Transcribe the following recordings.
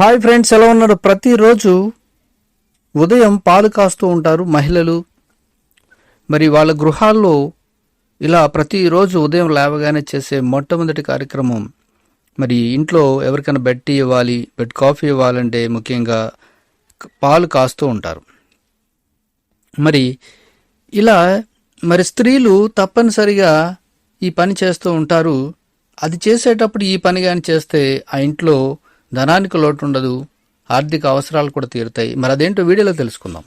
Hi friends ఎలా ఉన్నారు? ప్రతిరోజు ఉదయం పాలు కాస్తూ ఉంటారు మహిళలు. మరి వాళ్ళ గృహాల్లో ఇలా ప్రతిరోజు ఉదయం లేవగానే చేసే మొట్టమొదటి కార్యక్రమం. మరి ఇంట్లో ఎవరికైనా బెడ్ టీ ఇవ్వాలి బెడ్ కాఫీ ఇవ్వాలంటే ముఖ్యంగా పాలు కాస్తూ ఉంటారు. మరి ఇలా మరి స్త్రీలు తప్పనిసరిగా ఈ పని చేస్తూ ఉంటారు. అది చేసేటప్పుడు ఈ పని కానీ చేస్తే ఆ ఇంట్లో ధనానికి లోటు ఉండదు ఆర్థిక అవసరాలు కూడా తీరుతాయి. మరి అదేంటో వీడియోలో తెలుసుకుందాం.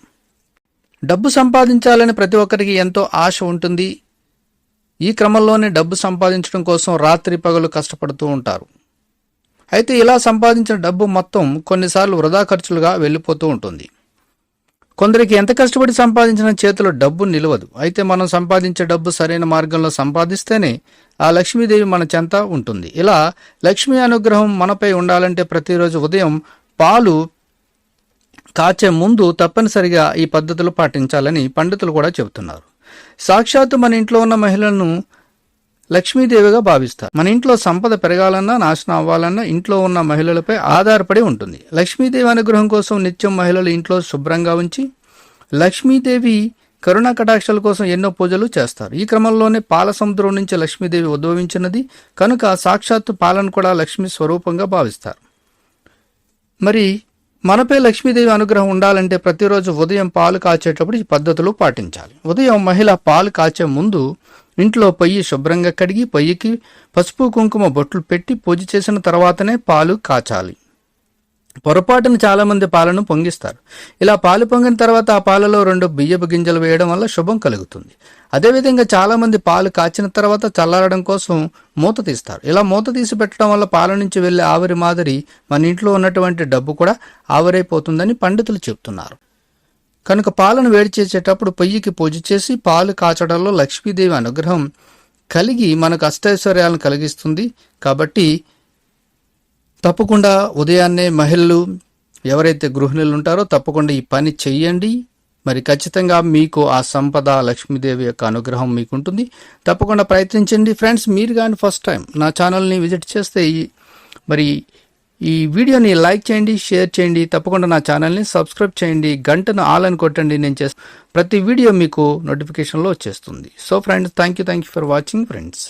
డబ్బు సంపాదించాలని ప్రతి ఒక్కరికి ఎంతో ఆశ ఉంటుంది. ఈ క్రమంలోనే డబ్బు సంపాదించడం కోసం రాత్రి పగలు కష్టపడుతూ ఉంటారు. అయితే ఇలా సంపాదించిన డబ్బు మొత్తం కొన్నిసార్లు వృధా ఖర్చులుగా వెళ్ళిపోతూ ఉంటుంది. కొందరికి ఎంత కష్టపడి సంపాదించిన చేతిలో డబ్బు నిలవదు. అయితే మనం సంపాదించే డబ్బు సరైన మార్గంలో సంపాదిస్తేనే ఆ లక్ష్మీదేవి మన చెంత ఉంటుంది. ఇలా లక్ష్మీ అనుగ్రహం మనపై ఉండాలంటే ప్రతిరోజు ఉదయం పాలు కాచే ముందు తప్పనిసరిగా ఈ పద్ధతులు పాటించాలని పండితులు కూడా చెబుతున్నారు. సాక్షాత్తు మన ఇంట్లో ఉన్న మహిళలను లక్ష్మీదేవిగా భావిస్తారు. మన ఇంట్లో సంపద పెరగాలన్నా నాశనం అవ్వాలన్నా ఇంట్లో ఉన్న మహిళలపై ఆధారపడి ఉంటుంది. లక్ష్మీదేవి అనుగ్రహం కోసం నిత్యం మహిళలు ఇంట్లో శుభ్రంగా ఉంచి లక్ష్మీదేవి కరుణా కటాక్షల కోసం ఎన్నో పూజలు చేస్తారు. ఈ క్రమంలోనే పాల సముద్రం నుంచి లక్ష్మీదేవి ఉద్భవించినది. కనుక సాక్షాత్తు పాలను కూడా లక్ష్మి స్వరూపంగా భావిస్తారు. మరి మనపై లక్ష్మీదేవి అనుగ్రహం ఉండాలంటే ప్రతిరోజు ఉదయం పాలు కాచేటప్పుడు ఈ పద్ధతులు పాటించాలి. ఉదయం మహిళ పాలు కాచే ముందు ఇంట్లో పొయ్యి శుభ్రంగా కడిగి పొయ్యికి పసుపు కుంకుమ బొట్లు పెట్టి పూజ చేసిన తర్వాతనే పాలు కాచాలి. పొరపాటున చాలామంది పాలను పొంగిస్తారు. ఇలా పాలు పొంగిన తర్వాత ఆ పాలలో రెండు బియ్యపు గింజలు వేయడం వల్ల శుభం కలుగుతుంది. అదేవిధంగా చాలామంది పాలు కాచిన తర్వాత చల్లారడం కోసం మూత తీస్తారు. ఇలా మూత తీసి పెట్టడం వల్ల పాల నుంచి వెళ్ళే ఆవిరి మాదిరి మన ఇంట్లో ఉన్నటువంటి డబ్బు కూడా ఆవిరైపోతుందని పండితులు చెప్తున్నారు కనుక పాలను వేడి చేసేటప్పుడు పొయ్యికి పూజ చేసి పాలు కాచడంలో లక్ష్మీదేవి అనుగ్రహం కలిగి మనకు అష్టైశ్వర్యాలను కలిగిస్తుంది. కాబట్టి తప్పకుండా ఉదయాన్నే మహిళలు ఎవరైతే గృహిణులు ఉంటారో తప్పకుండా ఈ పని చెయ్యండి. మరి ఖచ్చితంగా మీకు ఆ సంపద లక్ష్మీదేవి యొక్క అనుగ్రహం మీకు ఉంటుంది తప్పకుండా ప్రయత్నించండి. ఫ్రెండ్స్ మీరు కానీ ఫస్ట్ టైం నా ఛానల్ని విజిట్ చేస్తే ఈ మరి ఈ వీడియోని లైక్ చేయండి షేర్ చేయండి తప్పకుండా నా ఛానల్ని సబ్స్క్రైబ్ చేయండి గంటను ఆల్ అని కొట్టండి నేను చేస్తాను ప్రతి వీడియో మీకు నోటిఫికేషన్లో వచ్చేస్తుంది. So friends thank you thank you for watching friends